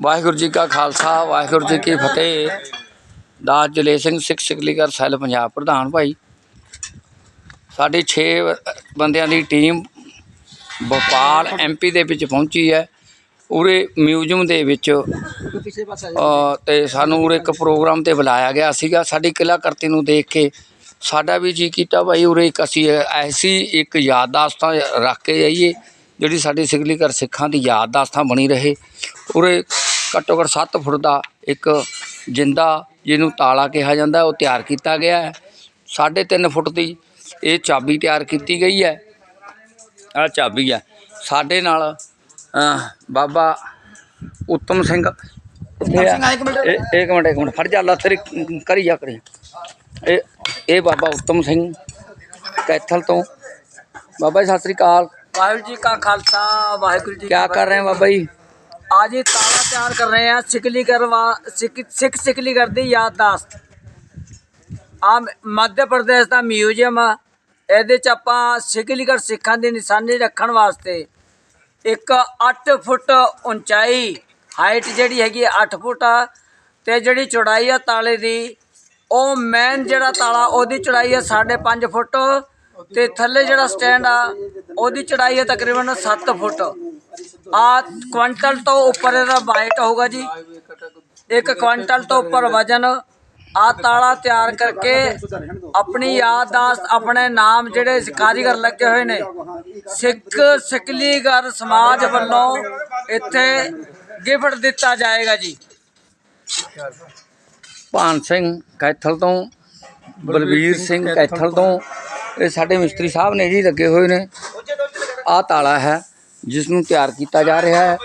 ਵਾਹਿਗੁਰੂ ਜੀ ਕਾ ਖਾਲਸਾ ਵਾਹਿਗੁਰੂ ਜੀ ਕੀ ਫਤਿਹ। ਦਾਸ ਜਲੇ ਸਿੰਘ ਸਿੱਖ ਸਿਕਲੀਗਰ ਸੈੱਲ ਪੰਜਾਬ ਪ੍ਰਧਾਨ ਭਾਈ। ਸਾਡੀ 6 ਬੰਦਿਆਂ ਦੀ ਟੀਮ ਭੋਪਾਲ ਐਮਪੀ ਦੇ ਵਿੱਚ ਪਹੁੰਚੀ ਹੈ। ਉਰੇ ਮਿਊਜ਼ੀਅਮ ਦੇ ਵਿੱਚ ਅ, ਤੇ ਸਾਨੂੰ ਉਰੇ ਇੱਕ ਪ੍ਰੋਗਰਾਮ ਤੇ ਬੁਲਾਇਆ ਗਿਆ ਸੀਗਾ। ਸਾਡੀ ਕਲਾਕ੍ਰਿਤੀ ਨੂੰ ਦੇਖ ਕੇ ਸਾਡਾ ਵੀ ਜੀ ਕੀਤਾ ਭਾਈ। ਉਰੇ ਇੱਕ ਅਸੀਂ ਐਸੀ ਇੱਕ ਯਾਦਦਾਸਤਾਂ ਰੱਖ ਕੇ ਜਾਈਏ ਜਿਹੜੀ ਸਾਡੀ ਸਿਕਲੀਗਰ ਸਿੱਖਾਂ ਦੀ ਯਾਦਦਾਸਤਾਂ ਬਣੀ ਰਹੇ। ਉਰੇ ਘੱਟੋ ਘੱਟ 7 ਫੁੱਟ ਦਾ ਇੱਕ ਜਿੰਦਾ ਜਿਹਨੂੰ ਤਾਲਾ ਕਿਹਾ ਜਾਂਦਾ ਉਹ ਤਿਆਰ ਕੀਤਾ ਗਿਆ ਹੈ। 3.5 ਫੁੱਟ ਦੀ ਇਹ ਚਾਬੀ ਤਿਆਰ ਕੀਤੀ ਗਈ ਹੈ। ਆ ਚਾਬੀ ਹੈ। ਸਾਡੇ ਨਾਲ ਬਾਬਾ ਉੱਤਮ ਸਿੰਘ ਇੱਥੇ ਆ। ਇਹ- ਇੱਕ ਮਿੰਟ ਇੱਕ ਮਿੰਟ ਫੜ ਜਾ ਤੇਰੀ ਕਰੀ ਜਾ ਕਰੀ ਇਹ ਇਹ ਬਾਬਾ ਉੱਤਮ ਸਿੰਘ ਕੈਥਲ ਤੋਂ। ਬਾਬਾ ਜੀ ਸਤਿ ਸ੍ਰੀ ਅਕਾਲ। ਵਾਹਿਗੁਰੂ ਜੀ ਕਾ ਖਾਲਸਾ ਵਾਹਿਗੁਰੂ ਜੀ ਕੀ ਕਰ ਰਹੇ ਹੋ ਬਾਬਾ ਜੀ? ਅੱਜ ਇਹ ਤਾਲਾ ਤਿਆਰ ਕਰ ਰਹੇ ਆ ਸਿਕਲੀ ਕਰਵਾ ਸਿੱਖ ਸਿੱਖ ਸਿਕਲੀ ਕਰਦੀ ਯਾਦਦਾਸਤ ਆ ਮੱਧ ਪ੍ਰਦੇਸ਼ ਦਾ ਮਿਊਜ਼ੀਅਮ ਆ ਇਹਦੇ ਚ ਆਪਾਂ ਸਿਕਲੀਗਰ ਸਿੱਖਾਂ ਦੀ ਨਿਸ਼ਾਨੀ ਰੱਖਣ ਵਾਸਤੇ ਇੱਕ 8 ਫੁੱਟ ਉਚਾਈ ਹਾਈਟ ਜਿਹੜੀ ਹੈਗੀ 8 ਫੁੱਟ ਆ ਤੇ ਜਿਹੜੀ ਚੌੜਾਈ ਆ ਤਾਲੇ ਦੀ ਉਹ ਮੇਨ ਜਿਹੜਾ ਤਾਲਾ ਉਹਦੀ ਚੌੜਾਈ ਹੈ 5.5 ਫੁੱਟ ਤੇ ਥੱਲੇ ਜਿਹੜਾ ਸਟੈਂਡ ਆ ਉਹਦੀ ਚੌੜਾਈ ਆ ਤਕਰੀਬਨ 7 ਫੁੱਟ ਆ ਕੁਆਂਟਲ ਤੋਂ ਉੱਪਰ ਇਹਦਾ ਵਾਈਟ ਹੋਊਗਾ ਜੀ। ਇੱਕ ਕੁਆਂਟਲ ਤੋਂ ਉੱਪਰ ਵਜਨ ਆ ਤਾਲਾ ਤਿਆਰ ਕਰਕੇ ਆਪਣੀ ਯਾਦਦਾਸਤ ਆਪਣੇ ਨਾਮ ਜਿਹੜੇ ਕਾਰੀਗਰ ਲੱਗੇ ਹੋਏ ਨੇ ਸਿੱਖ ਸਿਕਲੀਗਰ ਸਮਾਜ ਵੱਲੋਂ ਇੱਥੇ ਗਿਫਟ ਦਿੱਤਾ ਜਾਏਗਾ ਜੀ। ਭਾਨ ਸਿੰਘ ਕੈਥਲ ਤੋਂ ਬਲਵੀਰ ਸਿੰਘ ਕੈਥਲ ਤੋਂ ਇਹ ਸਾਡੇ ਮਿਸਤਰੀ ਸਾਹਿਬ ਨੇ ਜੀ ਲੱਗੇ ਹੋਏ ਨੇ। ਆਹ ਤਾਲਾ ਹੈ। ਜਿਸ ਨੂੰ ਤਿਆਰ ਕੀਤਾ ਜਾ ਰਿਹਾ ਹੈ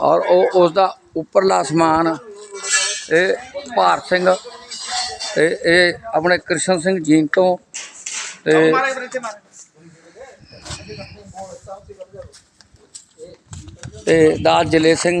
ਔਰ ਉਹ ਉਸ ਦਾ ਉੱਪਰਲਾ ਸਮਾਨ ਇਹ ਭਾਰਤ ਸਿੰਘ, ਇਹ ਇਹ ਆਪਣੇ ਕ੍ਰਿਸ਼ਨ ਸਿੰਘ ਜੀਨ ਤੋਂ ਤੇ ਤੇ ਦਾਸ ਜਲੇ ਸਿੰਘ